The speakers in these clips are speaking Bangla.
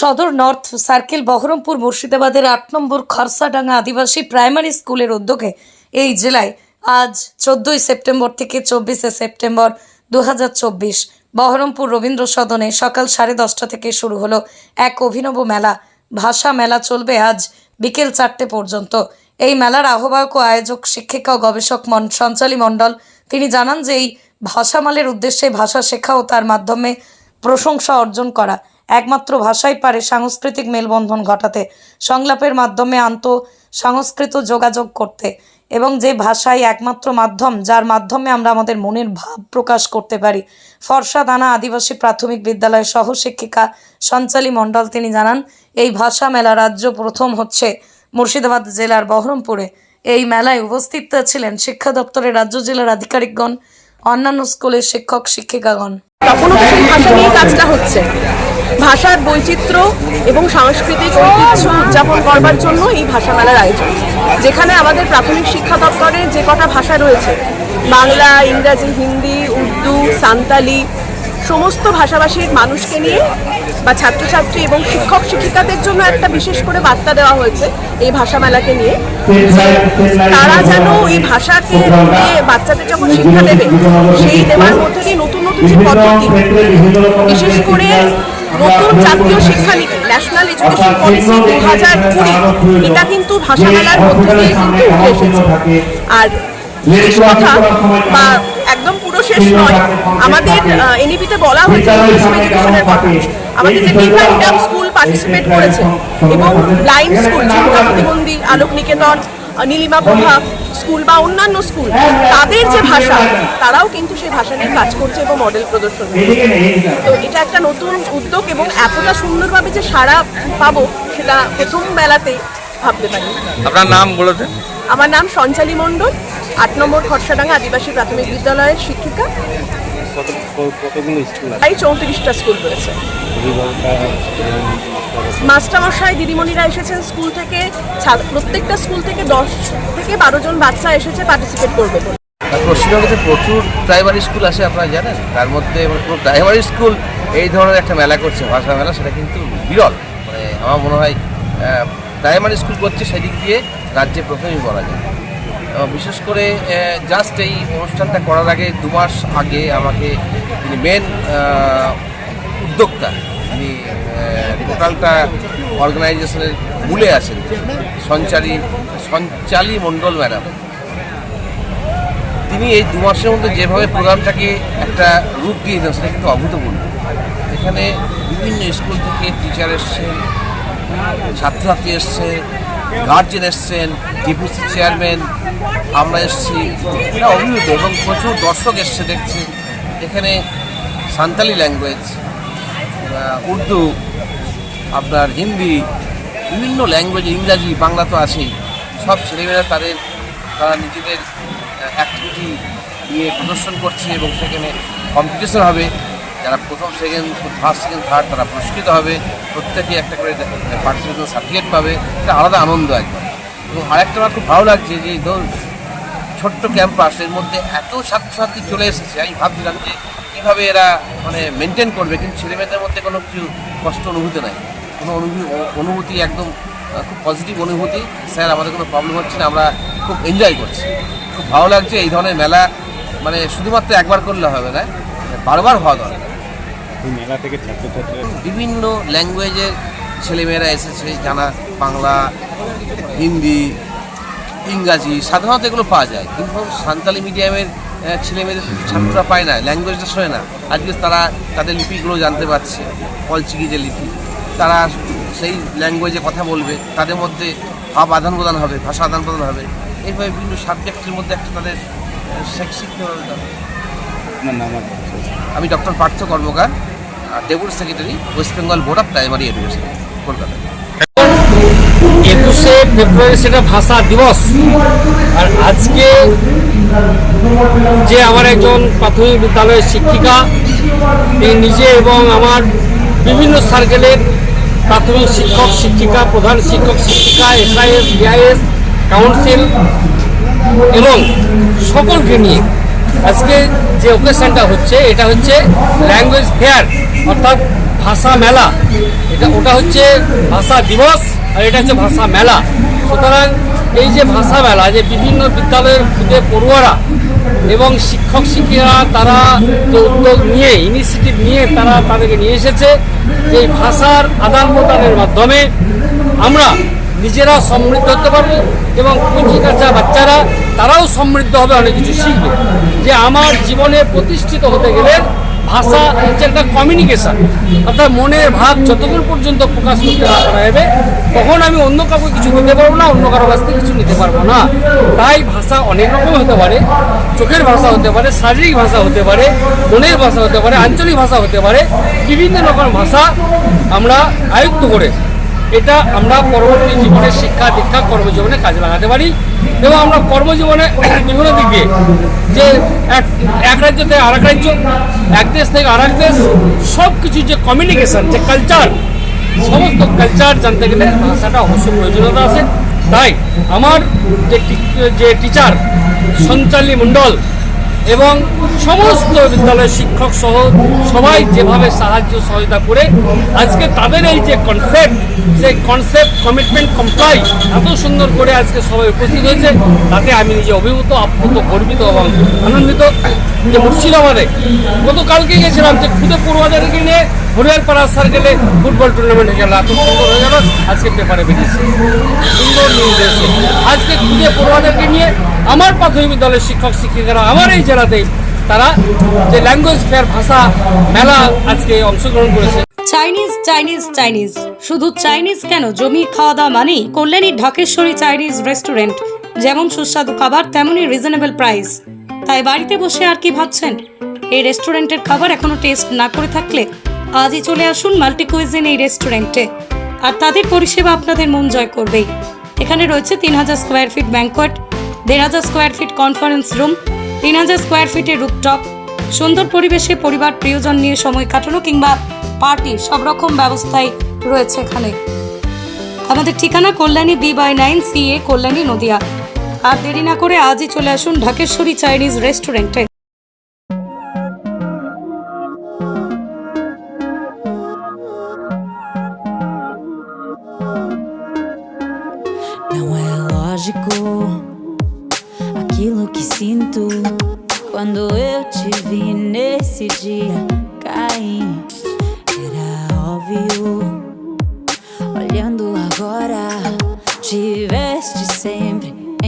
সদর নর্থ সার্কেল বহরমপুর মুর্শিদাবাদের আট নম্বর খরসাডাঙ্গা আদিবাসী প্রাইমারি স্কুলের উদ্যোগে এই জেলায় আজ চোদ্দোই সেপ্টেম্বর থেকে চব্বিশে সেপ্টেম্বর দু হাজার চব্বিশ বহরমপুর রবীন্দ্র সদনে সকাল সাড়ে দশটা থেকে শুরু হলো এক অভিনব মেলা। ভাষা মেলা চলবে আজ বিকেল চারটে পর্যন্ত। এই মেলার আহ্বায়ক ও আয়োজক শিক্ষিকা ও গবেষক মন সঞ্চালী মণ্ডল তিনি জানান যে এই ভাষামালের উদ্দেশ্যে ভাষা শেখা ও তার মাধ্যমে প্রশংসা অর্জন করা একমাত্র ভাষাই পারে সাংস্কৃতিক মেলবন্ধন ঘটাতে, সংলাপের মাধ্যমে আন্ত সংস্কৃত যোগাযোগ করতে এবং যে ভাষাই একমাত্র মাধ্যম, যার মাধ্যমে আমরা আমাদের মনের ভাব প্রকাশ করতে পারি। ফরসা দানা আদিবাসী প্রাথমিক বিদ্যালয়ের সহ শিক্ষিকা সঞ্চালী মণ্ডল তিনি জানান, এই ভাষা মেলা রাজ্য প্রথম হচ্ছে মুর্শিদাবাদ জেলার বহরমপুরে। এই মেলায় উপস্থিত ছিলেন শিক্ষা দপ্তরের রাজ্য জেলার আধিকারিকগণ, অন্যান্য স্কুলের শিক্ষক শিক্ষিকাগণ তো সেই ভাষা নিয়ে কাজটা হচ্ছে। ভাষার বৈচিত্র্য এবং সাংস্কৃতিক ঐতিহ্য উদযাপন করবার জন্য এই ভাষা মেলার আয়োজন। যেখানে আমাদের প্রাথমিক শিক্ষা দপ্তরে যে কটা ভাষা রয়েছে, বাংলা, ইংরাজি, হিন্দি, উর্দু, সান্তালি, সমস্ত ভাষাভাষীর মানুষকে নিয়ে বা ছাত্রছাত্রী এবং শিক্ষক শিক্ষিকাদের জন্য একটা বিশেষ করে বার্তা দেওয়া হয়েছে এই ভাষা মেলাকে নিয়ে। তারা যেন এই ভাষাকে বাচ্চাদের যখন শিক্ষা দেবে, সেই দেওয়ার মধ্যে দিয়ে নতুন যে পদ্ধতি। বিশেষ করে নতুন জাতীয় শিক্ষানীতি ন্যাশনাল এডুকেশন পলিসি দু হাজার কুড়ি এটা কিন্তু ভাষা মেলার মধ্যে দিয়ে কিন্তু উঠে এসেছে। আর শেষ কথা বা একদম পুরো শেষ নয় আমাদের এনইপিতে বলা হয়েছে এডুকেশনের কথা। আমাদের যে ডিফারেন্ট স্কুল পার্টিসিপেট করেছে এবং ব্লাইন্ড স্কুল ঝুমকা প্রতিবন্ধী আলোক নিকেতন নীলিমা প্রভা স্কুল বা অন্যান্য স্কুল তাদের যে ভাষা তারাও কিন্তু সেই ভাষা নিয়ে কাজ করছে এবং মডেল প্রদর্শন করছে। তো এটা একটা নতুন উদ্যোগ এবং এতটা সুন্দরভাবে যে সারা পাবো সেটা প্রথম বেলাতেই ভাবতে পারি। আপনার নাম বলতে আমার নাম সঞ্চালী মণ্ডল আট নম্বর খরসাডাঙ্গা আদিবাসী প্রাথমিক বিদ্যালয়ের শিক্ষিকা। কত কতগুলো স্কুল আছে? প্রায় চৌত্রিশটা স্কুল রয়েছে। মাস্টারমশাই, দিদিমণিরা এসেছেন স্কুল থেকে প্রত্যেকটা স্কুল থেকে দশ থেকে বারো জন বাচ্চা এসেছে পার্টিসিপেট করবে। পশ্চিমবঙ্গে প্রচুর প্রাইমারি স্কুল আছে, আপনারা জানেন? তার মধ্যে প্রাইমারি স্কুল এই ধরনের একটা মেলা করছে, ভাষা মেলা, সেটা কিন্তু বিরল। মানে আমার মনে হয় প্রাইমারি স্কুল করছে সেদিক দিয়ে রাজ্যে প্রথমেই বলা যায়। বিশেষ করে জাস্ট এই অনুষ্ঠানটা করার আগে, দু মাস আগে আমাকে যিনি মেন উদ্যোক্তা যিনি টোটালটা অর্গানাইজেশনের মূলে আছেন। সঞ্চারী, সঞ্চালী মণ্ডল ম্যাডাম। তিনি এই দু মাসের মধ্যে যেভাবে প্রোগ্রামটাকে একটা রূপ দিয়েছেন সেটা কিন্তু অভূতপূর্ব। এখানে বিভিন্ন স্কুল থেকে টিচার এসছেন, ছাত্রছাত্রী এসছে গার্জেন এসছেন, ডিপিসি চেয়ারম্যান, আমরা এসছি। এটা অভিভূত এবং প্রচুর দর্শক এসছে দেখছে এখানে সান্তালি ল্যাঙ্গুয়েজ উর্দু, আপনার হিন্দি, বিভিন্ন ল্যাঙ্গুয়েজ ইংরাজি, বাংলা তো আছেই। সব ছেলেমেয়েরা তাদের, তারা নিজেদের অ্যাক্টিভিটি নিয়ে প্রদর্শন করছে এবং সেখানে কম্পিটিশন হবে। যারা প্রথম সেকেন্ড ফার্স্ট সেকেন্ড থার্ড তারা পুরস্কৃত হবে। প্রত্যেকে একটা করে পার্টিসিপেশন সার্টিফিকেট পাবে। এটা আলাদা আনন্দ একবার এবং আরেকটা আমার খুব ভালো লাগছে যে ধর ছোট্ট ক্যাম্পাস এর মধ্যে এত ছাত্রছাত্রী চলে এসেছে। আমি ভাবছিলাম যে কীভাবে এরা মানে মেনটেন করবে? কিন্তু ছেলেমেয়েদের মধ্যে কোনো কিছু কষ্ট অনুভূতি নাই। কোনো অনুভূতি অনুভূতি একদম খুব পজিটিভ অনুভূতি। স্যার আমাদের কোনো প্রবলেম হচ্ছে না আমরা খুব এনজয় করছি। খুব ভালো লাগছে এই ধরনের মেলা মানে শুধুমাত্র একবার করলে হবে না বারবার হওয়া দরকার। মেলা থেকে ছাত্রছাত্রীরা বিভিন্ন ল্যাঙ্গুয়েজের ছেলেমেয়েরা এসেছে জানা বাংলা হিন্দি ইংরাজি সাধারণত এগুলো পাওয়া যায়। কিন্তু সান্তালি মিডিয়ামের আহ, ছেলেমেয়েদের ছাত্ররা পায় না ল্যাঙ্গুয়েজটা শোনে না। আজকে তারা তাদের লিপিগুলো জানতে পারছে কলচিকি যে লিপি। তারা সেই ল্যাঙ্গুয়েজে কথা বলবে তাদের মধ্যে ভাব আদান প্রদান হবে ভাষা আদান প্রদান হবে। এইভাবে বিভিন্ন সাবজেক্টের মধ্যে একটা তাদের শিখতে হবে। আমি doctor Partha Karmakar deputy secretary West Bengal board of primary education Kolkata একুশে ফেব্রুয়ারি সেটা ভাষা দিবস। আর আজকে যে আমার একজন প্রাথমিক বিদ্যালয়ের শিক্ষিকা, তিনি নিজে এবং আমার বিভিন্ন সার্কেলের প্রাথমিক শিক্ষক, শিক্ষিকা, প্রধান শিক্ষক, শিক্ষিকা এসআইএস বিআইএস কাউন্সিল এবং সকলকে নিয়ে আজকে যে ওকেশনটা হচ্ছে, এটা হচ্ছে ল্যাঙ্গুয়েজ ফেয়ার অর্থাৎ ভাষা মেলা। এটা, ওটা হচ্ছে ভাষা দিবস। আর এটা হচ্ছে ভাষা মেলা। সুতরাং এই যে ভাষা মেলা, যে বিভিন্ন বিদ্যালয়ের খুদে পড়ুয়ারা এবং শিক্ষক শিক্ষিকারা, তারা যে উদ্যোগ নিয়ে ইনিশিয়েটিভ নিয়ে তারা তাদেরকে নিয়ে এসেছে এই ভাষার আদান প্রদানের মাধ্যমে আমরা নিজেরা সমৃদ্ধ হতে পারব এবং কাঁচা বাচ্চারা, তারাও সমৃদ্ধ হবে, অনেক কিছু শিখবে। যে আমার জীবনে প্রতিষ্ঠিত হতে গেলে ভাষা হচ্ছে একটা কমিউনিকেশান অর্থাৎ মনের ভাব যতক্ষণ পর্যন্ত প্রকাশ করতে না করা যাবে তখন আমি অন্য কাউকে কিছু দিতে পারব না, অন্য কারও কাছ থেকে কিছু নিতে পারব না। তাই ভাষা অনেক রকম হতে পারে, চোখের ভাষা হতে পারে, শারীরিক ভাষা হতে পারে, মনের ভাষা হতে পারে, আঞ্চলিক ভাষা হতে পারে, বিভিন্ন রকম ভাষা আমরা আয়ত্ত করে এটা আমরা পরবর্তী জীবনে শিক্ষা, দীক্ষা, কর্মজীবনে কাজে লাগাতে পারি এবং আমরা কর্মজীবনে বিভিন্ন দিক যে এক এক রাজ্য থেকে আরেক রাজ্য, এক দেশ থেকে আরেক দেশ সব কিছু যে কমিউনিকেশন যে কালচার সমস্ত কালচার জানতে গেলে ভাষাটা অবশ্যই প্রয়োজনীয়তা আছে। তাই আমার যে যে টিচার সঞ্চালী মণ্ডল এবং সমস্ত বিদ্যালয়ের শিক্ষক সহ সবাই যেভাবে সাহায্য সহযোগিতা করে, আজকে তাদের এই যে কনসেপ্ট সেই কনসেপ্ট কমিটমেন্ট কমপ্লাই এত সুন্দর করে আজকে সবাই উপস্থিত হয়েছে, তাতে আমি নিজে অভিভূত, আপ্লুত, গর্বিত এবং আনন্দিত। যে মুর্শিদাবাদে গতকালকে গেছিলাম যে খুদে পড়ুয়াদেরকে নিয়ে হরিয়ারপাড়া সার্কেলে ফুটবল টুর্নামেন্ট গেল এত সুন্দর হয়ে গেল। আজকে পেপারে বেরিয়েছে। সুন্দর নিউজ এসেছে। আজকে খুদে পড়ুয়াদেরকে নিয়ে আমার প্রাথমিক দলের শিক্ষক, শিক্ষিকারা আমার এই জেলাতেই তারা যে ল্যাঙ্গুয়েজ ফেয়ার ভাষা মেলা আজকে অংশগ্রহণ করেছে। চাইনিজ চাইনিজ চাইনিজ শুধু চাইনিজ কেন? জমি খাওয়া দাওয়া মানেই কল্যাণী ঢাকেশ্বরী চাইনিজ রেস্টুরেন্ট যেমন সুস্বাদু খাবার, তেমনই রিজনেবল প্রাইস তাই বাড়িতে বসে আর কি ভাবছেন? এই রেস্টুরেন্টের খাবার এখনও টেস্ট না করে থাকলে আজই চলে আসুন মাল্টি কুইজিন এই রেস্টুরেন্টে। আর তাদের পরিষেবা আপনাদের মন জয় করবেই। এখানে রয়েছে তিন হাজার স্কোয়ার ফিট ব্যাংকোয়েট দেড় হাজার স্কোয়ার ফিট কনফারেন্স রুম তিন হাজার স্কোয়ার ফিটের রুপটপ সুন্দর পরিবেশে পরিবার প্রিয়জন নিয়ে সময় কাটানো কিংবা পার্টি সব রকম ব্যবস্থাই রয়েছে এখানে। আমাদের ঠিকানা Kalyani B by nine C A Kalyani Nadia. আর দেরি না করে আজই চলে আসুন ঢাকেশ্বরী চাইনিজ রেস্টুরেন্টে Não é lógico aquilo que sinto quando eu te vi nesse dia cair. Era óbvio. Olhando agora, tiveste sempre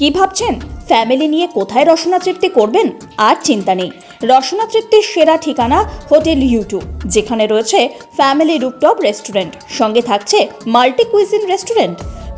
কি ভাবছেন? ফ্যামিলি নিয়ে কোথায় রসনা তৃপ্তি করবেন? আর চিন্তা নেই। রসনা তৃপ্তির সেরা ঠিকানা হোটেল ইউটিউব যেখানে রয়েছে ফ্যামিলি রুপটপ রেস্টুরেন্ট সঙ্গে থাকছে মাল্টি কুইজিন রেস্টুরেন্ট